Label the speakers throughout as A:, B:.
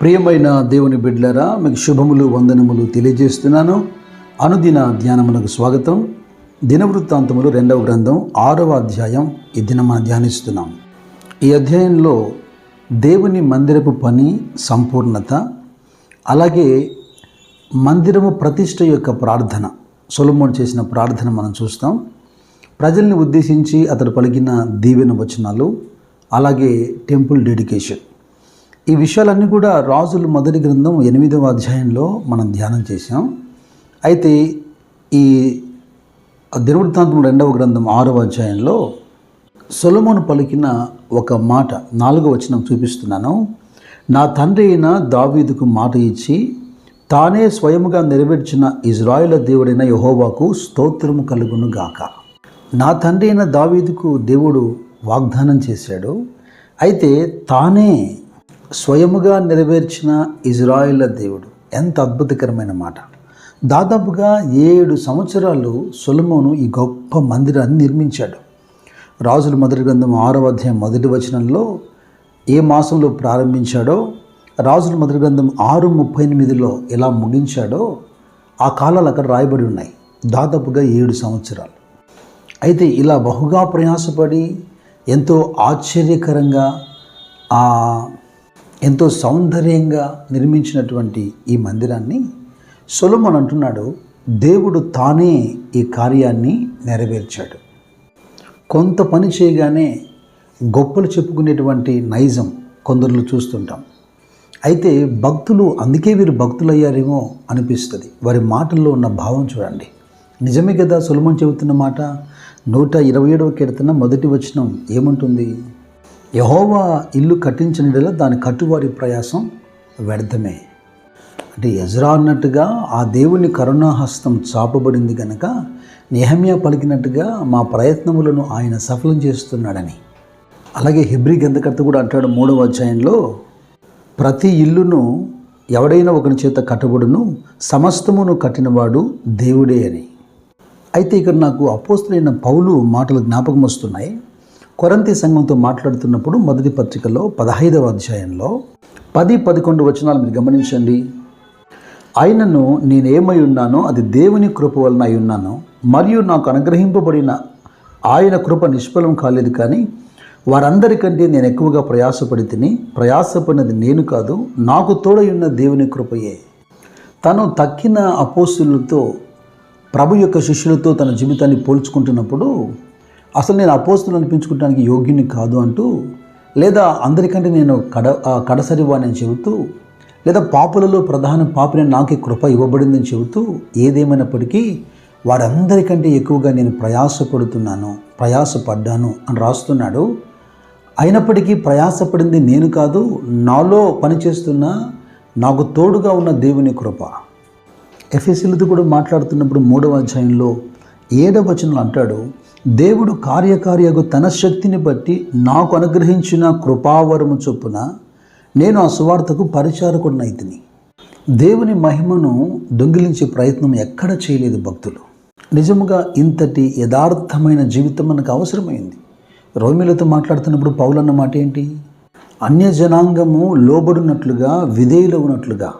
A: ప్రియమైన దేవుని బిడ్లరా మీకు శుభములు వందనములు తెలియజేస్తున్నాను. అనుదిన ధ్యానములకు స్వాగతం. దినవృత్తాంతములు రెండవ గ్రంథం ఆరవ అధ్యాయం. ఈ దినం మనం ధ్యానిస్తున్నాం. ఈ అధ్యాయంలో దేవుని మందిరపు పని సంపూర్ణత అలాగే మందిరము ప్రతిష్ట యొక్క ప్రార్థన సొలమోన్ చేసిన ప్రార్థన మనం చూస్తాం. ప్రజల్ని ఉద్దేశించి అతడు పలికిన దీవెన వచనాలు అలాగే టెంపుల్ డెడికేషన్. ఈ విషయాలన్నీ కూడా రాజుల మొదటి గ్రంథం ఎనిమిదవ అధ్యాయంలో మనం ధ్యానం చేశాం. అయితే ఈ దినవృత్తాంతం రెండవ గ్రంథం ఆరవ అధ్యాయంలో సొలమోను పలికిన ఒక మాట నాలుగవ వచనం చూపిస్తున్నాను. నా తండ్రి అయిన దావీదుకు మాట ఇచ్చి తానే స్వయముగా నెరవేర్చిన ఇజ్రాయిల దేవుడైన యహోవాకు స్తోత్రము కలుగును గాక. నా తండ్రి అయిన దావీదుకు దేవుడు వాగ్దానం చేశాడు. అయితే తానే స్వయముగా నెరవేర్చిన ఇజ్రాయిల దేవుడు. ఎంత అద్భుతకరమైన మాట. దాదాపుగా ఏడు సంవత్సరాలు సొలమోను ఈ గొప్ప మందిరాన్ని నిర్మించాడు. రాజుల మొదటి గ్రంథం ఆరవ అధ్యాయం మొదటి వచనంలో ఏ మాసంలో ప్రారంభించాడో రాజుల మొదటి గ్రంథం ఆరు ముప్పై ఎనిమిదిలో ఎలా ముగించాడో ఆ కాలాలు అక్కడ రాయబడి ఉన్నాయి. దాదాపుగా ఏడు సంవత్సరాలు. అయితే ఇలా బహుగా ప్రయాసపడి ఎంతో ఆశ్చర్యకరంగా ఆ ఎంతో సౌందర్యంగా నిర్మించినటువంటి ఈ మందిరాన్ని సొలమన్ అంటున్నాడు దేవుడు తానే ఈ కార్యాన్ని నెరవేర్చాడు. కొంత పని చేయగానే గొప్పలు చెప్పుకునేటువంటి నైజం కొందరిలో చూస్తుంటాం. అయితే భక్తులు అందుకే వీరు భక్తులయ్యారేమో అనిపిస్తుంది. వారి మాటల్లో ఉన్న భావం చూడండి. నిజమే కదా సులభం చెబుతున్న మాట? నూట ఇరవై ఏడవ కీర్తన మొదటి వచనం ఏముంటుంది? యహోవా ఇల్లు కట్టించిన దాని కట్టువారి ప్రయాసం వ్యర్థమే. అంటే ఎజ్రా అన్నట్టుగా ఆ దేవుని కరుణాహస్తం చాపబడింది కనుక నెహమ్యా పలికినట్టుగా మా ప్రయత్నములను ఆయన సఫలం చేస్తున్నాడని. అలాగే హిబ్రి గంధకర్త కూడా అంటాడు మూడవ అధ్యాయంలో ప్రతి ఇల్లును ఎవడైనా ఒకని చేత కట్టబడును సమస్తమును కట్టినవాడు దేవుడే అని. అయితే ఇక్కడ నాకు అపోస్తులైన పౌలు మాటలు జ్ఞాపకం వస్తున్నాయి. కొరంతి సంఘంతో మాట్లాడుతున్నప్పుడు మొదటి పత్రికలో పదహైదవ అధ్యాయంలో పది పదకొండు వచనాలు మీరు గమనించండి. ఆయనను నేనేమై ఉన్నానో అది దేవుని కృప వలన అయి ఉన్నాను. మరియు నాకు అనుగ్రహింపబడిన ఆయన కృప నిష్ఫలం కాలేదు కానీ వారందరికంటే నేను ఎక్కువగా ప్రయాసపడి తిని ప్రయాసపడినది నేను కాదు నాకు తోడై ఉన్న దేవుని కృపయే. తను తక్కిన అపోస్తులతో ప్రభు యొక్క శిష్యులతో తన జీవితాన్ని పోల్చుకుంటున్నప్పుడు అసలు నేను అపోస్తులు అనిపించుకోవడానికి యోగ్యుని కాదు అంటూ లేదా అందరికంటే నేను కడ కడసరి వాణని చెబుతూ లేదా పాపులలో ప్రధాన పాపిని నాకే కృప ఇవ్వబడిందని చెబుతూ ఏదేమైనప్పటికీ వారందరికంటే ఎక్కువగా నేను ప్రయాసపడుతున్నాను ప్రయాసపడ్డాను అని రాస్తున్నాడు. అయినప్పటికీ ప్రయాసపడింది నేను కాదు నాలో పనిచేస్తున్న నాకు తోడుగా ఉన్న దేవుని కృప. ఎఫ్ఎస్సీలతో కూడా మాట్లాడుతున్నప్పుడు మూడవ అధ్యాయంలో ఏడవ వచనంలో అంటాడు దేవుడు కార్యకార్యకు తన శక్తిని బట్టి నాకు అనుగ్రహించిన కృపావరము చొప్పున నేను ఆ సువార్తకు పరిచారకుడినైతిని. దేవుని మహిమను దొంగిలించే ప్రయత్నం ఎక్కడ చేయలేదు భక్తులు. నిజముగా ఇంతటి యథార్థమైన జీవితం మనకు అవసరమైంది. రోమిలతో మాట్లాడుతున్నప్పుడు పౌలన్న మాట ఏంటి అన్య జనాంగము లోబడినట్లుగా విధేయులు ఉన్నట్లుగా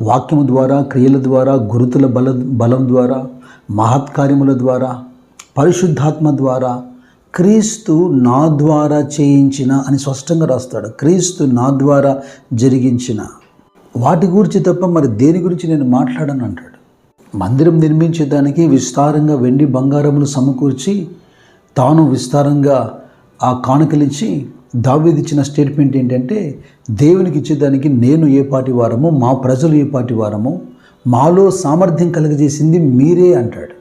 A: వాక్యము ద్వారా క్రియల ద్వారా గురుతుల బల బలం ద్వారా మహత్కార్యముల ద్వారా పరిశుద్ధాత్మ ద్వారా క్రీస్తు నా ద్వారా చేయించిన అని స్పష్టంగా రాస్తాడు. క్రీస్తు నా ద్వారా జరిగించిన. వాటి గురించి తప్ప మరి దేని గురించి నేను మాట్లాడను అంటాడు. మందిరం నిర్మించేదానికి విస్తారంగా వెండి బంగారములు సమకూర్చి తాను విస్తారంగా ఆ కానుకలిచ్చి దావీదిచ్చిన స్టేట్మెంట్ ఏంటంటే దేవునికి ఇచ్చేదానికి నేను ఏ పాటి వారము మా ప్రజలు ఏ పాటి వారము మాలో సామర్థ్యం కలుగజేసింది మీరే అంటాడు.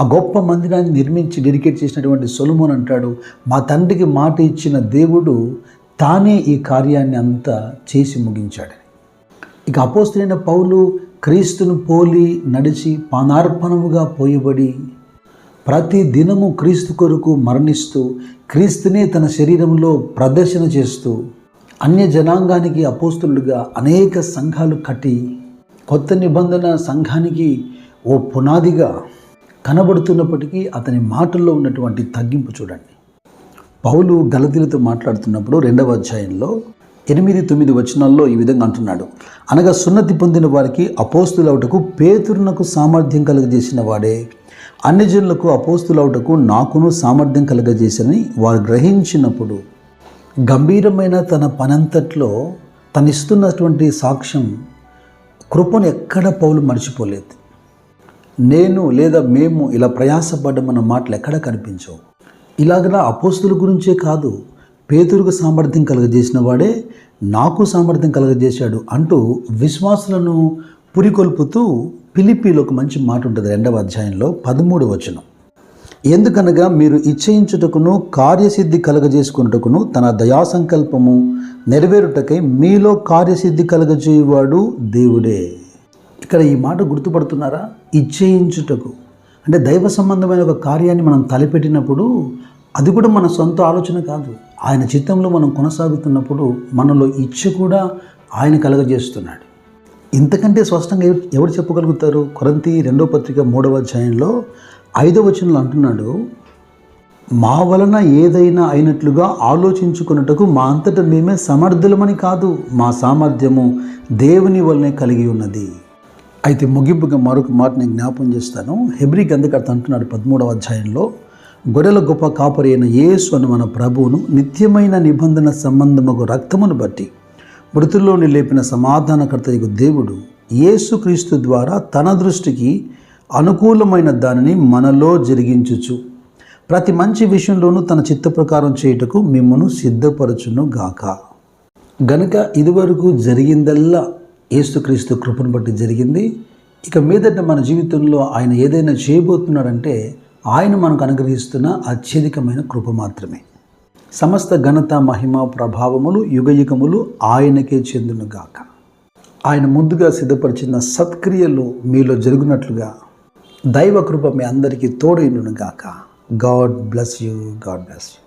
A: ఆ గొప్ప మందిరాన్ని నిర్మించి డెడికేట్ చేసినటువంటి సొలుమోన్ అంటాడు మా తండ్రికి మాట ఇచ్చిన దేవుడు తానే ఈ కార్యాన్ని అంతా చేసి ముగించాడని ఇక అపోస్తులైన పౌలు క్రీస్తును పోలి నడిచి పానార్పణముగా పోయబడి ప్రతి దినము క్రీస్తు కొరకు మరణిస్తూ క్రీస్తునే తన శరీరంలో ప్రదర్శన చేస్తూ అన్య జనాంగానికి అపోస్తులుగా అనేక సంఘాలు కట్టి కొత్త నిబంధన సంఘానికి ఓ పునాదిగా కనబడుతున్నప్పటికీ అతని మాటల్లో ఉన్నటువంటి తగ్గింపు చూడండి. పౌలు గలతీలతో మాట్లాడుతున్నప్పుడు రెండవ అధ్యాయంలో ఎనిమిది తొమ్మిది వచనాల్లో ఈ విధంగా అంటున్నాడు. అనగా సున్నతి పొందిన వారికి అపోస్తులవుటకు పేతురునకు సామర్థ్యం కలుగజేసిన వాడే అన్ని జనులకు అపోస్తులవుటకు నాకును సామర్థ్యం కలగజేశారని వారు గ్రహించినప్పుడు గంభీరమైన తన పనంతట్లో తనిస్తున్నటువంటి సాక్ష్యం కృపను ఎక్కడ పౌలు మర్చిపోలేదు. నేను లేదా మేము ఇలా ప్రయాసపడ్డమన్న మాటలు ఎక్కడ కనిపించవు. ఇలాగ అపోస్తుల గురించే కాదు పేతురుకు సామర్థ్యం కలగజేసిన వాడే నాకు సామర్థ్యం కలగజేశాడు అంటూ విశ్వాసులను పురికొల్పుతూ పిలిపిలో ఒక మంచి మాట ఉంటుంది రెండవ అధ్యాయంలో పదమూడు వచనం. ఎందుకనగా మీరు ఇచ్చయించుటకును కార్యసిద్ధి కలగజేసుకున్నటకును తన దయా సంకల్పము నెరవేరుటకై మీలో కార్యసిద్ధి కలగజేయువాడు దేవుడే. ఇక్కడ ఈ మాట గుర్తుపడుతున్నారా? ఇచ్చేయించుటకు. అంటే దైవ సంబంధమైన ఒక కార్యాన్ని మనం తలపెట్టినప్పుడు అది కూడా మన సొంత ఆలోచన కాదు. ఆయన చిత్తంలో మనం కొనసాగుతున్నప్పుడు మనలో ఇచ్చ కూడా ఆయన కలగజేస్తున్నాడు. ఇంతకంటే స్పష్టంగా ఎవరు చెప్పగలుగుతారు? కొరంతి రెండో పత్రిక మూడవ అధ్యాయంలో ఐదవ వచనంలో అంటున్నాడు మా వలన ఏదైనా అయినట్లుగా ఆలోచించుకున్నట్టుకు మా అంతట మేమే సమర్థులమని కాదు మా సామర్థ్యము దేవుని వలనే కలిగి ఉన్నది. అయితే ముగింపుగా మరొక మాట నేను జ్ఞాపం చేస్తాను. హెబ్రి గంధకర్త అంటున్నాడు పదమూడవ అధ్యాయంలో గొర్రెల గొప్ప కాపరి అయిన యేసు అని మన ప్రభువును నిత్యమైన నిబంధన సంబంధముకు రక్తమును బట్టి మృతుల్లోని లేపిన సమాధానకర్తయ్యకు దేవుడు యేసుక్రీస్తు ద్వారా తన దృష్టికి అనుకూలమైన దానిని మనలో జరిగించుచు ప్రతి మంచి విషయంలోనూ తన చిత్త ప్రకారం చేయుటకు మిమ్మను సిద్ధపరచును గాక. గనుక ఇదివరకు జరిగిందల్లా యేసుక్రీస్తు కృపను బట్టి జరిగింది. ఇక మీదట మన జీవితంలో ఆయన ఏదైనా చేయబోతున్నాడంటే ఆయన మనకు అనుగ్రహిస్తున్న అత్యధికమైన కృప మాత్రమే. సమస్త ఘనత మహిమ ప్రభావములు యుగయుగములు ఆయనకే చెందునుగాక. ఆయన ముందుగా సిద్ధపరిచిన సత్క్రియలు మీలో జరుగునట్లుగా దైవ కృప మీ అందరికీ తోడైనను గాక God bless you God bless you.